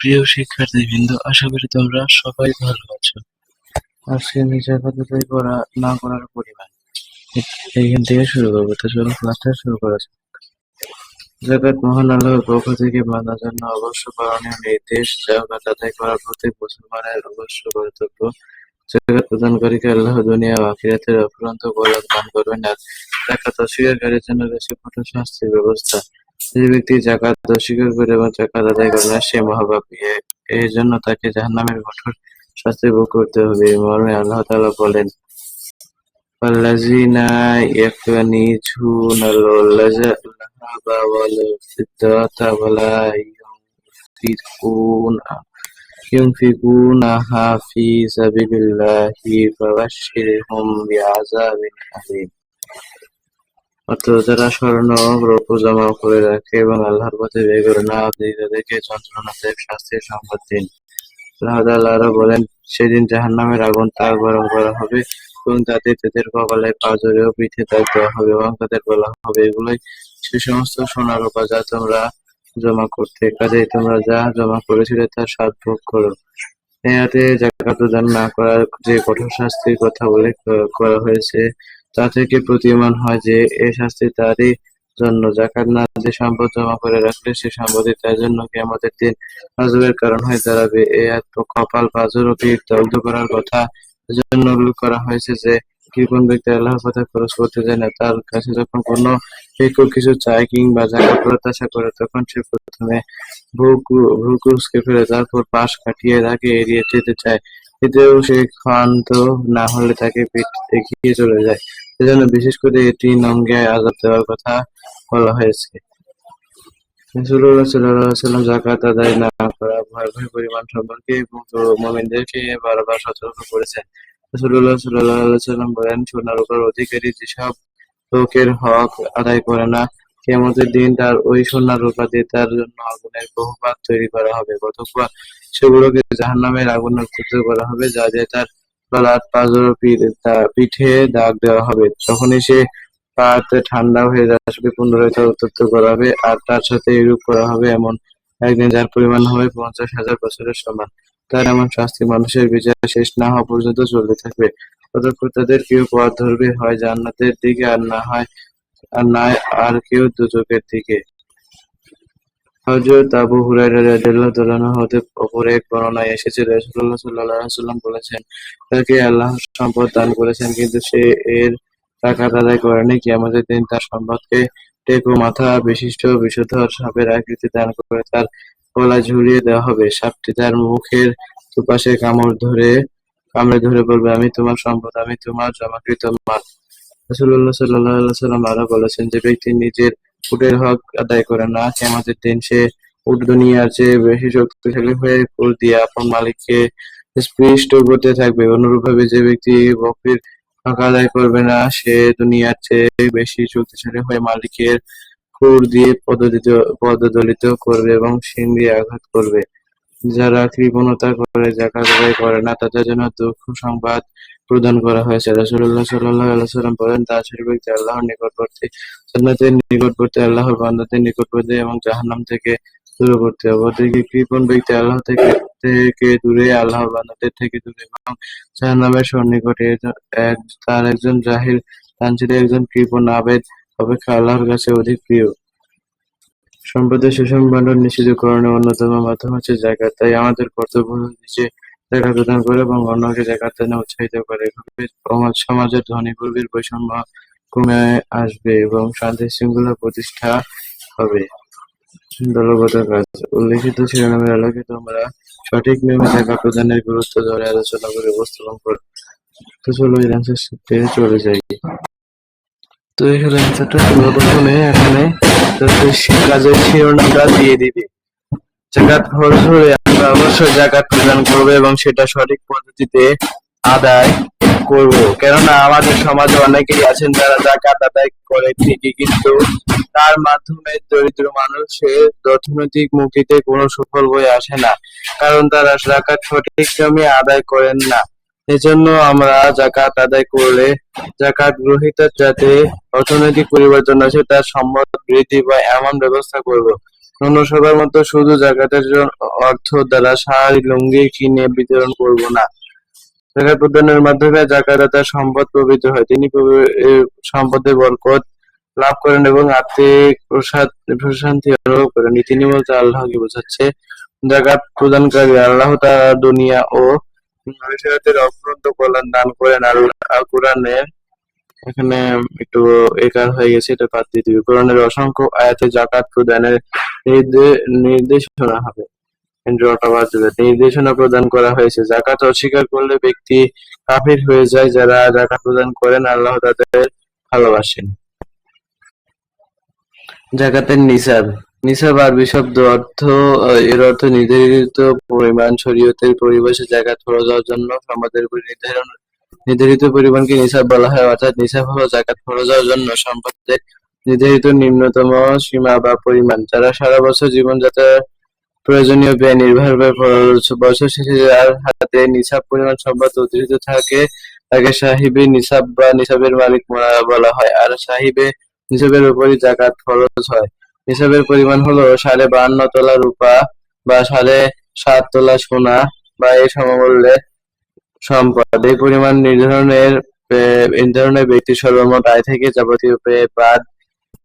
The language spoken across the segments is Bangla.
প্রিয় শিক্ষার্থীবৃন্দ, আশা করি তোমরা সবাই ভালো আছো। আজকে নিজের আদায় করা, না করার পরিমাণ। এইখান থেকে শুরু করব। তো চলো, ক্লাসটা শুরু করা যাক। জাকাত মহান আল্লাহর পক্ষ থেকে বান্দার জন্য অবশ্য করণীয় নির্দেশ জাকাত আদায় করা প্রত্যেক মুসলমানের অবশ্য কর্তব্য। জাকাত প্রদানকারীকে আল্লাহ দুনিয়া ও আখিরাতের অফুরন্ত কল্যাণ দান করবেন আর জাকাত অস্বীকারীর জন্য রয়েছে কঠোর শাস্তির ব্যবস্থা যে ব্যক্তি জাকাত অস্বীকার করে এবং জাকাত আদায় করে না সে মহাপাপী এ- এর জন্য তাকে জাহান্নামের কঠোর শাস্তি ভোগ করতে হবে এই মর্মে আল্লাহ তাআলা বলেন والذين يكنزون الذهب والفضة ولا ينفقون ينفقونها في سبيل الله فبشرهم بعذاب أليم অর্থাৎ যারা স্বর্ণ, রৌপ্য জমা করে রাখে এবং আল্লাহর পথে ব্যয় করে না আপনি তাদেরকে যন্ত্রণাদায়ক শাস্তির সংবাদ দিন। আল্লাহ আরও বলেন, সেদিন জাহান্নামের আগুন তা গরম করা হবে এবং তাদের তাদের কপালে পাঁজরে ও পিঠে দাগ দেওয়া হবে এবং তাদের বলা হবে, এগুলোই সে সমস্ত সোনা রূপা যা তোমরা জমা করতে, কাজেই তোমরা যা জমা করেছিলে তার স্বাদ ভোগ করো। আয়াতে জাকাত প্রদান না করার যে কঠোর শাস্তির কথা উল্লেখ করা হয়েছে তা থেকে প্রতীয়মান হয় যে, এ শাস্তি তারই জন্য জাকাত না দিয়ে সম্পদ জমা করে রাখলে সে সম্পত্তি তার জন্য কিয়ামতের দিন আযবের কারণ হয়ে দাঁড়াবে। এ আয়াত কপাল পাঁজর ও পিঠ দগ্ধ করার কথা এজন্য উল্লেখ করা হয়েছে যে কৃপণ ব্যক্তি আল্লাহর পথে খরচ করতে যায় না, তার কাছে যখন কোনো ভিক্ষুক কিছু চায় কিংবা জাকাত প্রত্যাশা করে, তখন সে প্রথমে ভ্রু- ভ্রুকুচকে ফেলে, তারপর পাশ কাটিয়ে তাকে এড়িয়ে যেতে চায়। এতেও সে ক্ষান্ত না হলে তাকে পিঠ দেখিয়ে চলে যায়। এজন্য বিশেষ করে এটি নঙ্গে আজাব দেওয়ার কথা বলা হয়েছে। রাসূলুল্লাহ আদায় না করা ভয়াবহ পরিমাণ সম্পর্কে মুমিনদেরকে বারবার সতর্ক করেছেন। রাসূলুল্লাহ সাল্লাল্লাহু ওয়াসাল্লাম বলেন, সোনার উপর অধিকারী যেসব লোকের হক আদায় করে না কিয়ামতের দিন তার ওই সোনার রূপা দিয়ে তার জন্য আগুনের বহুপাত তৈরি করা হবে। অতঃপর সেগুলোকে জাহান্নামের আগুনে করা হবে, যা দিয়ে তার গলার পাঁজর পিঠে দাগ দেওয়া হবে। তখনই সে পাত ঠান্ডা হয়ে আসবে পুনরায় তা উত্তপ্ত করা হবে, আর তার সাথে এরূপ করা হবে এমন একদিন যার পরিমাণ হবে পঞ্চাশ হাজার বছরের সমান। তার এমন শাস্তি মানুষের বিচার শেষ না হওয়া পর্যন্ত চলতে থাকবে। ততক্ষণ তাদের কেউ পথ ধরবে হয় জান্নাতের দিকে আর না হয় নয় আর কেউ দুচোখের দিকে। হযরত আবু হুরায়রা রাদিয়াল্লাহু তাআলা হতে অপর এক বর্ণনায় এসেছে, রাসূলুল্লাহ সাল্লাল্লাহু আলাইহি ওয়াসাল্লাম বলেছেন, তাকে আল্লাহ সম্পদ দান করেছেন, কিন্তু সে এর টাকা আদায় করেনি কিয়ামতের দিন তার সম্পদকে টেকো, মাথা, বিশিষ্ট বিষধর সাপের আকৃতি দান করে তার গলায় ঝুলিয়ে দেওয়া হবে। সাপটি তার মুখের দুপাশে কামড় ধরে, কামড়ে ধরে বলবে, আমি তোমার সম্পদ, আমি তোমার জমাকৃত মাল। রাসূলুল্লাহ সাল্লাল্লাহু আলাইহি ওয়াসাল্লাম আরও বলেছেন যে ব্যক্তি নিজের উটের হক আদায় করে না। কিয়ামতের দিন সে উট দুনিয়ার চেয়ে বেশি শক্তিশালী হয়ে কুল দিয়ে আপন মালিককে স্পৃষ্ট করতে থাকবে। অনুরূপভাবে যে ব্যক্তি বকরির হক আদায় করবে না, সে দুনিয়ার চেয়ে বেশি শক্তিশালী হয়ে মালিকের খুর দিয়ে পদদলিত পদদলিত করবে এবং শিং দিয়ে আঘাত করবে। যারা কৃপণতা করে জাকাত আদায় করে না, তাদের জন্য দুঃখ সংবাদ প্রদান করা হয়েছে। রাসূলুল্লাহ সাল্লাল্লাহু আলাইহি ওয়াসাল্লাম বলেন সেই ব্যক্তি আল্লাহর নিকটবর্তী, জান্নাতের নিকটবর্তী, আল্লাহর বান্দাদের নিকটবর্তী এবং জাহান্নাম থেকে দূরবর্তী। অপরদিকে কৃপণ ব্যক্তি আল্লাহ থেকে থেকে দূরে, আল্লাহর বান্দাদের থেকে দূরে এবং জাহান্নামের সন্নিকটে তার একজন জাহিল তানচিল একজন কৃপণ আবেদ, অপেক্ষা আল্লাহর কাছে অধিক প্রিয়। সম্পদের সুষম বন্টন নিশ্চিতকরণের অন্যতম মাধ্যম হচ্ছে জাকাত। তাই আমাদের কর্তব্য নিজে জাকাত প্রদান করে এবং অন্যকে দেখার জন্য উৎসাহিত করে। সমাজ সমাজের ধনী গরিবের বৈষম্য কমে আসবে এবং শান্তি শৃঙ্খলা প্রতিষ্ঠা হবে। দলগত কাজ। উল্লিখিত শিরোনামের আলোকে তোমরা সঠিক নিয়মে দেখা প্রদানের গুরুত্ব ধরে আলোচনা করে উপস্থাপন করো তো চলো এই অ্যান্সার শিখতে চলে যাই। তো এখানে অ্যান্সারটা সর্বপ্রথমে এখানে তাদের শি- কাজের শিরোনামটা দিয়ে দিবি। জাকাত খরচ হলে অবশ্যই জাকাত প্রদান করব এবং সেটা সঠিক পদ্ধতিতে আদায় করব। কেননা আমাদের সমাজে অনেকেই আছেন যারা জাকাত আদায় করে ঠিকই, কিন্তু তার মাধ্যমে দরিদ্র মানুষের অর্থনৈতিক মুখিতে কোনো সুফল হয়ে আসে না, কারণ তারা জাকাত সঠিক নিয়মে আদায় করেন না। এজন্য আমরা জাকাত আদায় করলে জাকাত গ্রহীতার যাতে অর্থনৈতিক পরিবর্তন আসে, তার সম্মত বৃদ্ধি বা এমন ব্যবস্থা করব। অন্য মতো শুধু জাকাতের অর্থ দ্বারা শাড়ি লুঙ্গি কিনে বিতরণ করব না। জাকাত প্রদানের মাধ্যমে জাকাতদাতার সম্পদ পবিত্র হয়। তিনি পবি- এ সম্পদে বরকত লাভ করেন এবং প্রসাদ প্রশান্তি অনুভব করেন। তিনি বলতে আল্লাহকে বোঝাচ্ছে। জাকাত প্রদানকারী আল্লাহ তাআলা দুনিয়া ও আখিরাতের অফুরন্ত কল্যাণ দান করেন। আল্লাহ কোরআনে এখানে একটু একার হয়ে গেছে, এটা বাদ দিয়ে দিবে। কোরআনের অসংখ্য আয়াতে জাকাত প্রদানের নির্দে- নির্দেশনা হবে। নির্দেশনা প্রদান করা হয়েছে। জাকাত অস্বীকার করলে ব্যক্তি কাফির হয়ে যায় যারা জাকাত প্রদান করেন, আল্লাহ তাদের ভালোবাসেন। জাকাতের নিসাব। নিসাব আরবি শব্দ অর্থ এর অর্থ নির্ধারিত পরিমাণ, শরীয়তের পরিবেশে জাকাত খরচ হওয়ার জন্য সমাজের উপর নির্ধারণ নির্ধারিত পরিমাণকে নিসাব বলা হয়, অর্থাৎ নিসাব হলো জাকাত খরচ হওয়ার জন্য সম্পদের নির্ধারিত নিম্নতম সীমা বা পরিমাণ, যারা সারা বছর জীবনযাত্রার প্রয়োজনীয় ব্যয় নির্ভর করে বছর শেষে যার হাতে নিসাব পরিমাণ সম্পদ অতিরিক্ত থাকে, তাকে সাহিবে নিসাব বা নিসাবের মালিক বলা- বলা হয়। আর সাহিবে নিসাবের উপরই জাকাত খরচ হয়। নিসাবের পরিমাণ হলো সাড়ে বাহান্ন তোলা রূপা বা সাড়ে সাত তোলা সোনা বা এই সমমূল্যের সম্পদ এই পরিমাণ নির্ধারণের আহ, নির্ধারণের ব্যক্তির সর্বমোট আয় থেকে যাবতীয় ব্যয় বাদ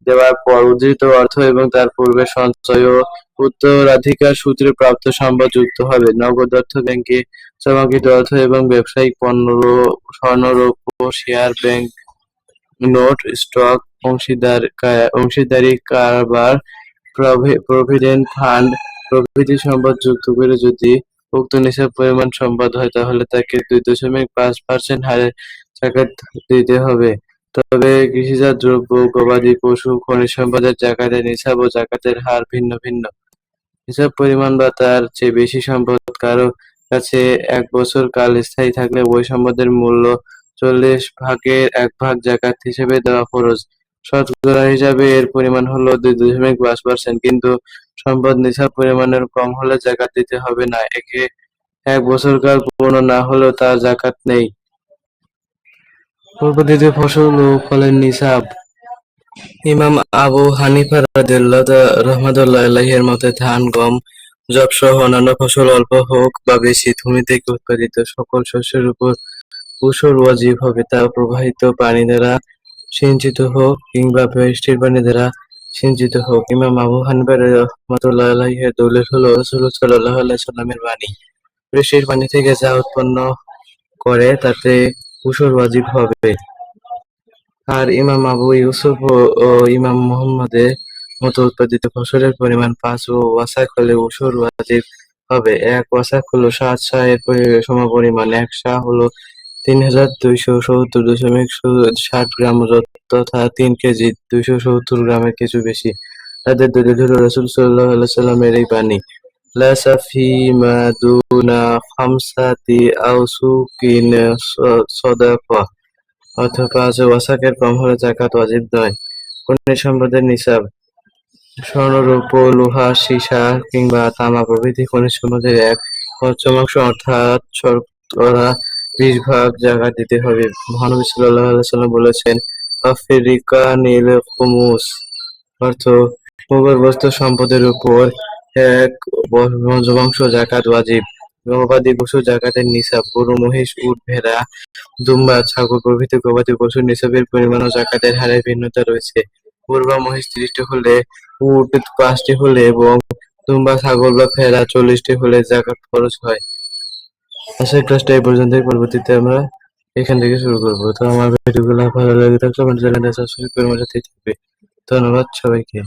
দেওয়ার পর উদ্ধৃত অর্থ এবং তার পূর্বে সঞ্চয় ও উত্তরাধিকার সূত্রে প্রাপ্ত সম্পদ যুক্ত হবে। নগদ অর্থ ব্যাংকে জমাকৃত অর্থ এবং ব্যবসায়িক পণ্য স্বর্ণরৌপ্য শেয়ার ব্যাংক নোট স্টক অংশীদার অংশীদারি কারবার প্রভিডেন্ট ফান্ড প্রভৃতি সম্পদ যুক্ত করে যদি উক্ত নিসাব পরিমাণ সম্পদ হয়, তাহলে তাকে দুই দশমিক পাঁচ পার্সেন্ট হারে জাকাত দিতে হবে। তবে কৃষিজাত দ্রব্য, গবাদি পশু, খনিজ সম্পদের জাকাতের নিসাব ও জাকাতের হার ভিন্ন ভিন্ন। নিসাব পরিমাণ বা তার চেয়ে বেশি সম্পদ কারও কাছে এক বছর কাল স্থায়ী থাকলে ওই সম্পদের মূল্য চল্লিশ ভাগের এক ভাগ জাকাত হিসেবে দেওয়া খরচ শতকরা হিসাবে এর পরিমাণ হলো দুই দশমিক পাঁচ পার্সেন্ট কিন্তু সম্পদ নিসাব পরিমাণের কম হলে জাকাত দিতে হবে না। একে এক বছর কাল পূর্ণ না হলেও তার জাকাত নেই। উৎপাদিত ফসল ও ফলের নিসাব। ইমাম আবু হানিফা রাদিয়াল্লাহু রহমাতুল্লাহ আলাইহির মতে, ধান, গম যব সহ অন্যান্য ফসল অল্প হোক বা বেশি ভূমি থেকে উৎপাদিত সকল শস্যের উপর উসর ওয়াজিব হবে। তা প্রবাহিত পানি দ্বারা সিঞ্চিত হোক কিংবা বৃষ্টির পানি দ্বারা সিঞ্চিত হোক ইমাম আবু হানিফা রহমাতুল্লাহ আলাইহির দলিল হলো সাল্লাল্লাহু আলাইহি সাল্লামের বাণী। বৃষ্টির পানি থেকে যা উৎপন্ন করে তাতে উসর ওয়াজিব হবে। আর ইমাম আবু ইউসুফ ও- ইমাম মুহাম্মদের মতো উৎপাদিত ফসলের পরিমাণ পাঁচ ও ওয়াসাক হলে উসুর ওয়াজিব হবে। এক ওয়াসাক হলো সাত সা এর পরি- সমপরিমাণ, এক শাহ হলো তিন হাজার দুইশো সত্তর দশমিক ষাট গ্রাম তথা তিন কেজি দুইশো সত্তর গ্রামের কিছু বেশি। তাদের দলিল হলো রসুল সাল্লাহ সাল্লামের এই বাণী লাসা ফিমা দুনা খামসাতি আউসুকিন সদাকা অর্থাৎ পাঁচ ওয়াসাকের কম হলে জাকাত ওয়াজিব নয় খনিজ সম্পদের নিসাব স্বর্ণ রৌপ্য লোহা, সীসা কিংবা তামা প্রভৃতি খনিজ সম্পদের এক পঞ্চমাংশ অর্থাৎ শতকরা বিশ ভাগ জাকাত দিতে হবে। মহানবী আলাইহি সাল্লাম বলেছেন, আফ্রিকা, নীল খুমুস অর্থ, ভূগর্ভস্থ সম্পদের উপর এক পঞ্চমাংশ জাকাত ওয়াজিব। গবাদি পশু জাকাতের নিসাব, গরু, মহিষ, উট, ভেড়া, দুম্বা, ছাগল, প্রভৃতি গবাদি পশুর নিসাবের পরিমাণ ও জাকাতের হারে ভিন্নতা রয়েছে। গরু বা মহিষ ত্রিশটি হলে উট পাঁচটি হলে এবং দুম্বা, ছাগল বা ভেড়া চল্লিশটি হলে জাকাত খরচ হয়। আশা ক্লাসটা এই পর্যন্তই। পরবর্তীতে আমরা এখান থেকে শুরু করব। তো আমার ভিডিওগুলো ভালো লাগে থাকলে আমার চ্যানেলটা সাবস্ক্রাইব করে আমার থাকবে। ধন্যবাদ সবাইকে।